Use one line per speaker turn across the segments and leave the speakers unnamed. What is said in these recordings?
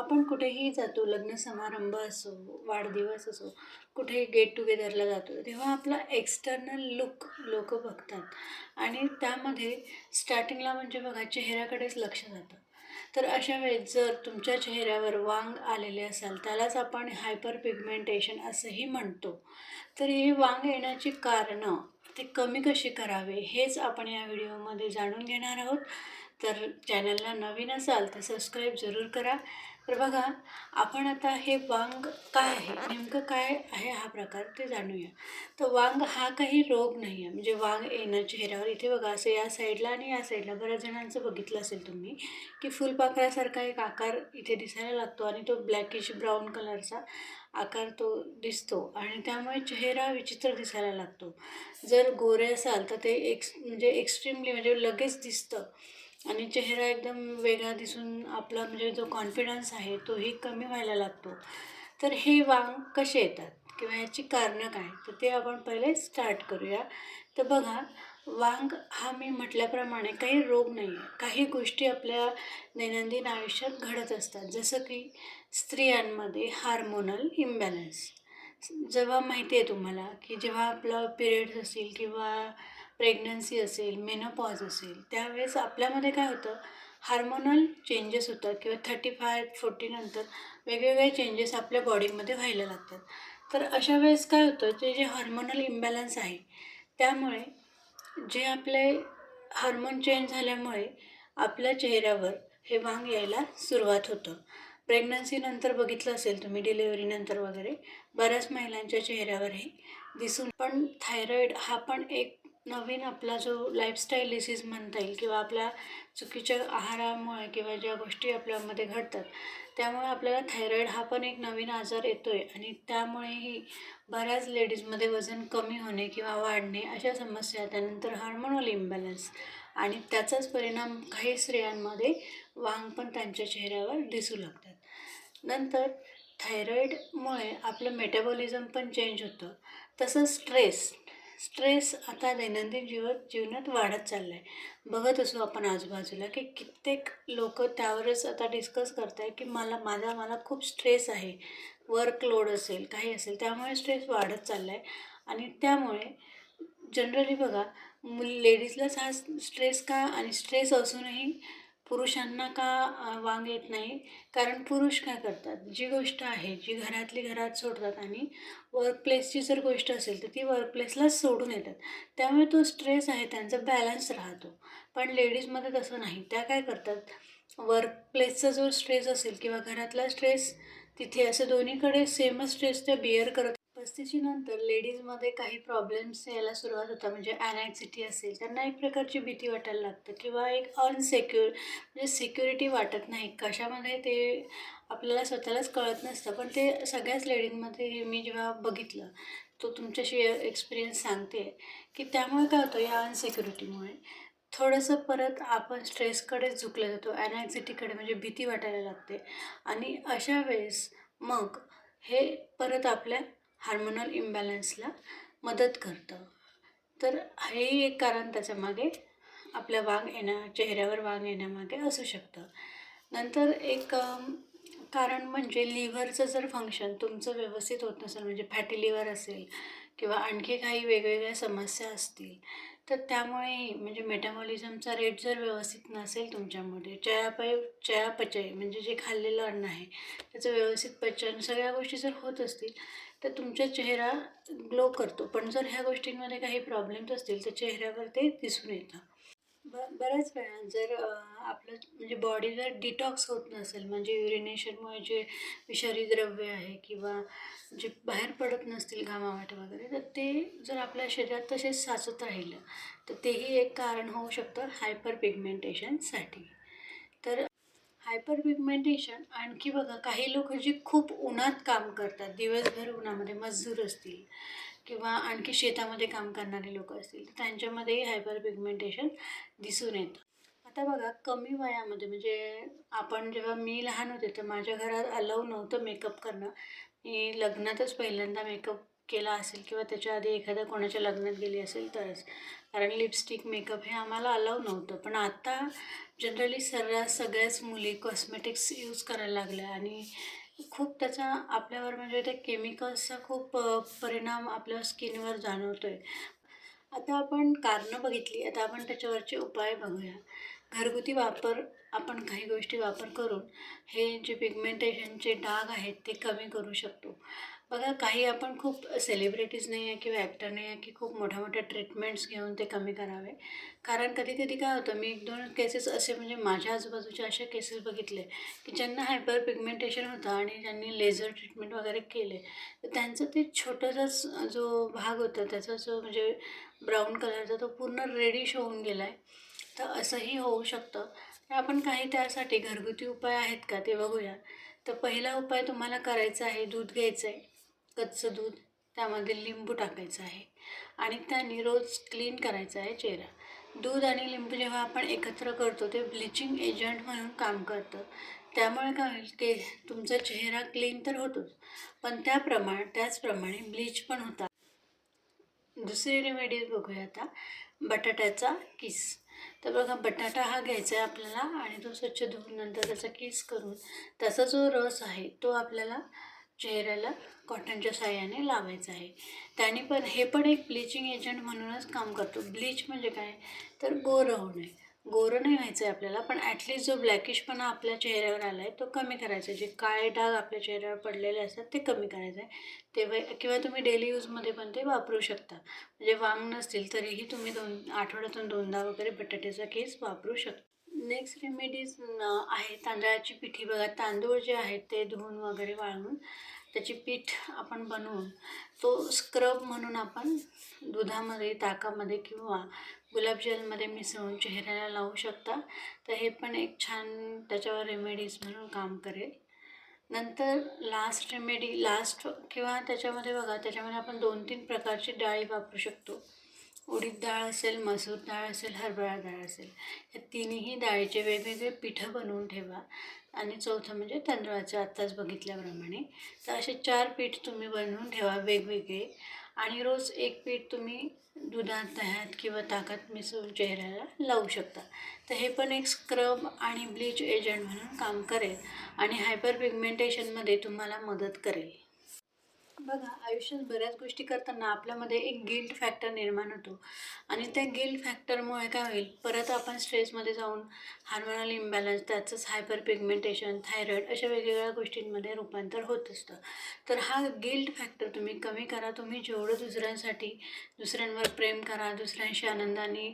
आपण कुठेही जातो लग्न समारंभ असो वाढदिवस असो कुठेही गेट टुगेदरला जातो तेव्हा आपला एक्सटर्नल लुक लोक बघतात. आणि त्यामध्ये स्टार्टिंगला म्हणजे बघा चेहऱ्याकडेच लक्ष जातं. तर अशा वेळेस जर तुमच्या चेहऱ्यावर वांग आलेले असाल त्यालाच आपण हायपर पिगमेंटेशन असंही म्हणतो. तर ही वांग येण्याची कारणं ते कमी कशी करावे हेच आपण या व्हिडिओमध्ये जाणून घेणार आहोत. तर चॅनलला नवीन असाल तर सबस्क्राईब जरूर करा. तर बघा आपण आता हे वांग काय आहे? नेमकं काय आहे हा प्रकार ते जाणूया. तर वांग हा काही रोग नाही आहे म्हणजे वांग येणं चेहऱ्यावर इथे बघा असं या साईडला आणि या साईडला बऱ्याच जणांचं बघितलं असेल तुम्ही की फुलपाखरासारखा एक आकार इथे दिसायला लागतो आणि तो ब्लॅकिश ब्राऊन कलरचा आकार तो दिसतो आणि त्यामुळे चेहरा विचित्र दिसायला लागतो. जर गोरे असाल तर ते एक्स म्हणजे एक्स्ट्रीमली म्हणजे लगेच दिसतं. आणि चेहरा एकदम वेगळा दिसून आपला म्हणजे जो कॉन्फिडन्स आहे तोही कमी व्हायला लागतो. तर हे वांग कसे येतात किंवा याची कारणं काय? तर ते आपण पहिले स्टार्ट करूया. तर बघा वांग हा मी म्हटल्याप्रमाणे काही रोग नाही आहे काही गोष्टी आपल्या दैनंदिन आयुष्यात घडत असतात. जसं की स्त्रियांमध्ये हार्मोनल इम्बॅलन्स जेव्हा माहिती आहे तुम्हाला की जेव्हा आपलं पिरियड्स असतील किंवा प्रेग्नन्सी असेल मेनोपॉज असेल त्यावेळेस आपल्यामध्ये काय होतं हार्मोनल चेंजेस होतात किंवा थर्टी फाय फोर्टीनंतर वेगवेगळे चेंजेस आपल्या बॉडीमध्ये व्हायला लागतात. तर अशा वेळेस काय होतं ते जे हार्मोनल इम्बॅलन्स आहे त्यामुळे जे आपले हार्मोन चेंज झाल्यामुळे आपल्या चेहऱ्यावर हे वांग यायला सुरुवात होतं. प्रेग्नन्सीनंतर बघितलं असेल तुम्ही डिलेवरीनंतर वगैरे बऱ्याच महिलांच्या चेहऱ्यावर हे दिसून पण थायरॉईड हा पण एक नवीन आपला जो लाईफस्टाईल डिसीज म्हणता येईल किंवा आपल्या चुकीच्या आहारामुळे किंवा ज्या गोष्टी आपल्यामध्ये घडतात त्यामुळे आपल्याला थायरॉईड हा पण एक नवीन आजार येतो आहे आणि त्यामुळेही बऱ्याच लेडीजमध्ये वजन कमी होणे किंवा वाढणे अशा समस्या त्यानंतर हार्मोनल इम्बॅलन्स आणि त्याचाच परिणाम काही स्त्रियांमध्ये वांग पण त्यांच्या चेहऱ्यावर दिसू लागतात. नंतर थायरॉईडमुळे आपलं मेटाबॉलिझम पण चेंज होतं. तसंच स्ट्रेस स्ट्रेस आता दैनंदिन जीवन जीवनात वाढत चालला आहे बघत असू आपण आजूबाजूला की कित्येक लोक त्यावरच आता डिस्कस करत आहे की मला माझा मला खूप स्ट्रेस आहे. वर्कलोड असेल काही असेल त्यामुळे स्ट्रेस वाढत चालला आहे आणि त्यामुळे जनरली बघा मुल लेडीजलाच हा स्ट्रेस का आणि स्ट्रेस असूनही पुरुषांना का वांग येत नाही? कारण पुरुष काय करतात? जी गोष्ट आहे जी घरातली घरात सोडतात आणि वर्कप्लेसची जर गोष्ट असेल तर ती वर्कप्लेसलाच सोडून येतात. त्यामुळे तो स्ट्रेस आहे त्यांचा बॅलन्स राहतो. पण लेडीजमध्ये तसं नाही. त्या काय करतात? वर्कप्लेसचा जो स्ट्रेस असेल किंवा घरातला स्ट्रेस तिथे असं दोन्हीकडे सेमच स्ट्रेस त्या बिअर करत नंतर लेडीजमध्ये काही प्रॉब्लेम्स यायला सुरुवात होतात. म्हणजे ॲनाक्झिटी असेल त्यांना एक प्रकारची भीती वाटायला लागतं किंवा एक अनसेक्युर म्हणजे सिक्युरिटी वाटत नाही. कशामध्ये ते आपल्याला स्वतःलाच कळत नसतं. पण ते सगळ्याच लेडीजमध्ये मी जेव्हा बघितलं तो तुमच्याशी एक्सपिरियन्स सांगते की त्यामुळे काय होतं या अनसेक्युरिटीमुळे थोडंसं परत आपण स्ट्रेसकडे झुकलं जातो. ॲनॅक्झिटीकडे म्हणजे भीती वाटायला लागते. आणि अशा वेळेस मग हे परत आपल्या हार्मोनल इम्बॅलन्सला मदत करतं. तर हेही एक कारण त्याच्यामागे आपल्या वांग येण्या चेहऱ्यावर वांग येण्यामागे असू शकतं. नंतर एक कारण म्हणजे लिव्हरचं जर फंक्शन तुमचं व्यवस्थित होत नसेल म्हणजे फॅटी लिव्हर असेल किंवा आणखी काही वेगवेगळ्या समस्या असतील तर त्यामुळे म्हणजे मेटाबॉलिझमचा रेट जर व्यवस्थित नसेल तुमच्यामध्ये चयापय चयापचय म्हणजे जे खाल्लेलं अन्न आहे त्याचं व्यवस्थित पचन सगळ्या गोष्टी जर होत असतील तर तुमचा चेहरा ग्लो करतो. पण जर ह्या गोष्टींमध्ये काही प्रॉब्लेम्स असतील तर चेहऱ्यावर ते दिसून येतं. ब बऱ्याच वेळा जर आपलं म्हणजे बॉडी जर डिटॉक्स होत नसेल म्हणजे युरिनेशनमुळे जे विषारी द्रव्य आहे किंवा जे बाहेर पडत नसतील घामावाट वगैरे तर ते जर आपल्या शरीरात तसेच साचत राहिलं तर तेही एक कारण होऊ शकतं हायपर पिगमेंटेशनसाठी हायपर पिगमेंटेशन आणखी बघा काही लोक जी खूप उन्हात काम करतात दिवसभर उन्हामध्ये मजदूर असतील किंवा आणखी शेतामध्ये काम करणारे लोक असतील तर त्यांच्यामध्येही हायपर पिगमेंटेशन दिसून येतं. आता बघा कमी वयामध्ये म्हणजे आपण जेव्हा मी लहान होते तर माझ्या घरात अलाव नव्हतं मेकअप करणं. मी लग्नातच पहिल्यांदा मेकअप केला असेल किंवा त्याच्या आधी एखाद्या कोणाच्या लग्नात गेली असेल तरच. कारण लिपस्टिक मेकअप हे आम्हाला अलाव नव्हतं. पण आता जनरली सर्रास सगळ्याच मुली कॉस्मेटिक्स यूज करायला लागल्या आणि खूप त्याचा आपल्यावर म्हणजे ते केमिकल्सचा खूप परिणाम आपल्या स्किनवर जाणवतो आहे आता आपण कारणं बघितली आता आपण त्याच्यावरचे उपाय बघूया. घरगुती वापर आपण काही गोष्टी वापर करून हे जे पिगमेंटेशनचे डाग आहेत ते कमी करू शकतो. बघा काही आपण खूप सेलिब्रिटीज नाही आहे किंवा ॲक्टर नाही आहे की खूप मोठ्या मोठ्या ट्रीटमेंट्स घेऊन ते कमी करावे. कारण कधी कधी काय होतं मी एक दोन केसेस असे म्हणजे माझ्या आजूबाजूचे असे केसेस बघितले की ज्यांना हायपर पिगमेंटेशन होतं आणि ज्यांनी लेझर ट्रीटमेंट वगैरे केले तर त्यांचं ते छोटासाच जो भाग होता त्याचा जो म्हणजे ब्राऊन कलरचा तो पूर्ण रेडिश होऊन गेला आहे तर असंही होऊ शकतं. तर आपण काही त्यासाठी घरगुती उपाय आहेत का ते बघूया. तर पहिला उपाय तुम्हाला करायचा आहे दूध घ्यायचं आहे. कच्चं दूध त्यामध्ये लिंबू टाकायचं आहे. आणि त्याने रोज क्लीन करायचा आहे चेहरा. दूध आणि लिंबू जेव्हा आपण एकत्र करतो ते ब्लिचिंग एजंट म्हणून काम करतं. त्यामुळे काय होईल की तुमचा चेहरा क्लीन तर होतोच पण त्याप्रमाणे त्याचप्रमाणे ब्लीच पण होतात. दुसरी रेमेडीज बघूया आता. बटाट्याचा किस. तर बघा बटाटा हा घ्यायचा आहे आपल्याला आणि तो स्वच्छ धुवून नंतर त्याचा किस करून त्याचा जो रस आहे तो आपल्याला चेहऱ्याला कॉटनच्या साह्याने लावायचा आहे. त्याने पण हे पण एक ब्लिचिंग एजंट म्हणूनच काम करतो. ब्लीच म्हणजे काय? तर गोरं होणे. गोरं नाही व्हायचं आहे आपल्याला पण ॲटलिस्ट जो ब्लॅकिशपणा आपल्या चेहऱ्यावर आला आहे तो कमी करायचा. आहे जे काळे डाग आपल्या चेहऱ्यावर पडलेले असतात ते कमी करायचं आहे तेव्हा किंवा तुम्ही डेली यूजमध्ये पण ते वापरू शकता. म्हणजे वांग नसतील तरीही तुम्ही दोन आठवड्यातून दोनदा वगैरे बटाट्याचा केस वापरू शकता. नेक्स्ट रेमेडीज आहे तांदळाची पिठी. बघा तांदूळ जे आहेत ते धुवून वगैरे वाळवून त्याची पीठ आपण बनवून तो स्क्रब म्हणून आपण दुधामध्ये ताकामध्ये किंवा गुलाबजलमध्ये मिसळून चेहऱ्याला लावू शकता. तर हे पण एक छान त्याच्यावर रेमेडीज म्हणून काम करेल. नंतर लास्ट रेमेडी लास्ट किंवा त्याच्यामध्ये बघा त्याच्यामध्ये आपण दोन तीन प्रकारची डाळी वापरू शकतो. उडीद डाळ असेल मसूर डाळ असेल हरभरा डाळ असेल या तिन्ही डाळीचे वेगवेगळे पिठं बनवून ठेवा. आणि चौथं म्हणजे तांदळाचं आत्ताच बघितल्याप्रमाणे. तर असे चार पीठ तुम्ही बनवून ठेवा वेगवेगळे. आणि रोज एक पीठ तुम्ही दुधात दह्यात किंवा ताकात मिसळून चेहऱ्याला लावू शकता. तर हे पण एक स्क्रब आणि ब्लीच एजंट म्हणून काम करेल आणि हायपर पिगमेंटेशनमध्ये तुम्हाला मदत करेल. बघा आयुष्यात बऱ्याच गोष्टी करताना आपल्यामध्ये एक गिल्ट फॅक्टर निर्माण होतो. आणि त्या गिल्ट फॅक्टरमुळे काय होईल? परत आपण स्ट्रेसमध्ये जाऊन हार्मोनल इम्बॅलन्स त्याचंच हायपर पिगमेंटेशन थायरॉईड अशा वेगवेगळ्या गोष्टींमध्ये रूपांतर होत असतं. तर हा गिल्ट फॅक्टर तुम्ही कमी करा. तुम्ही जेवढं दुसऱ्यांसाठी दुसऱ्यांवर प्रेम करा दुसऱ्यांशी आनंदाने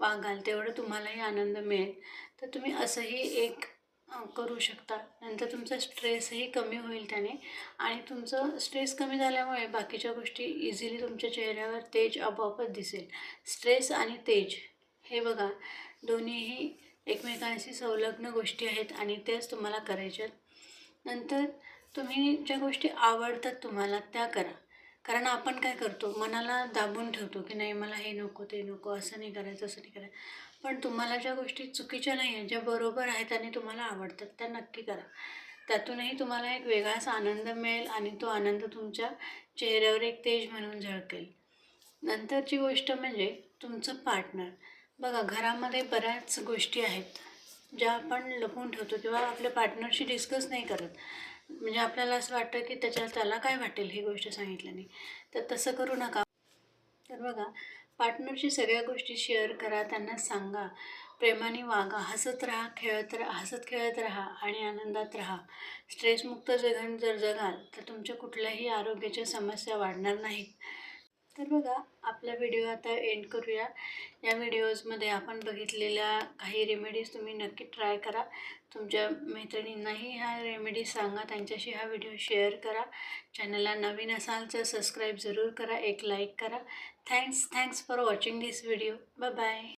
वागाल तेवढं तुम्हालाही आनंद मिळेल. तर तुम्ही असंही एक करू शकता नंतर तुमचा स्ट्रेसही कमी होईल त्याने. आणि तुमचं स्ट्रेस कमी झाल्यामुळे बाकीच्या गोष्टी इझिली तुमच्या चेहऱ्यावर तेज आपोआपच दिसेल. स्ट्रेस आणि तेज हे बघा दोन्हीही एकमेकांशी संलग्न गोष्टी आहेत आणि तेच तुम्हाला करायच्या नंतर तुम्ही ज्या गोष्टी आवडतात तुम्हाला त्या करा. कारण आपण काय करतो मनाला दाबून ठेवतो की नाही मला हे नको ते नको असं नाही करायचं असं नाही करायचं. पण तुम्हाला ज्या गोष्टी चुकीच्या नाही आहेत ज्या बरोबर आहेत आणि तुम्हाला आवडतात त्या नक्की करा. त्यातूनही तुम्हाला एक वेगळाच आनंद मिळेल आणि तो आनंद तुमच्या चेहऱ्यावर एक तेज म्हणून झळकेल. नंतरची गोष्ट म्हणजे तुमचं पार्टनर बघा घरामध्ये बऱ्याच गोष्टी आहेत ज्या आपण लपवून ठेवतो किंवा आपल्या पार्टनरशी डिस्कस नाही करत. म्हणजे आपल्याला असं वाटतं की त्याच्या त्याला काय वाटेल ही गोष्ट सांगितल्याने. तर तसं करू नका. तर बघा पार्टनरशी सगळ्या गोष्टी शेअर करा त्यांना सांगा. प्रेमाने वागा हसत राहा खेळत राहा हसत खेळत राहा आणि आनंदात राहा. स्ट्रेसमुक्त जगण जर जगाल तर तुमच्या कुठल्याही आरोग्याच्या समस्या वाढणार नाहीत. तर बघा आपला व्हिडिओ आता एंड करूया. या व्हिडिओजमध्ये आपण बघितलेल्या काही रेमेडीज तुम्ही नक्की ट्राय करा. तुमच्या मैत्रिणींनाही ह्या रेमेडीज सांगा. त्यांच्याशी हा व्हिडिओ शेअर करा. चॅनलला नवीन असाल तर सबस्क्राईब जरूर करा. एक लाईक करा. Thanks thanks for watching this video bye bye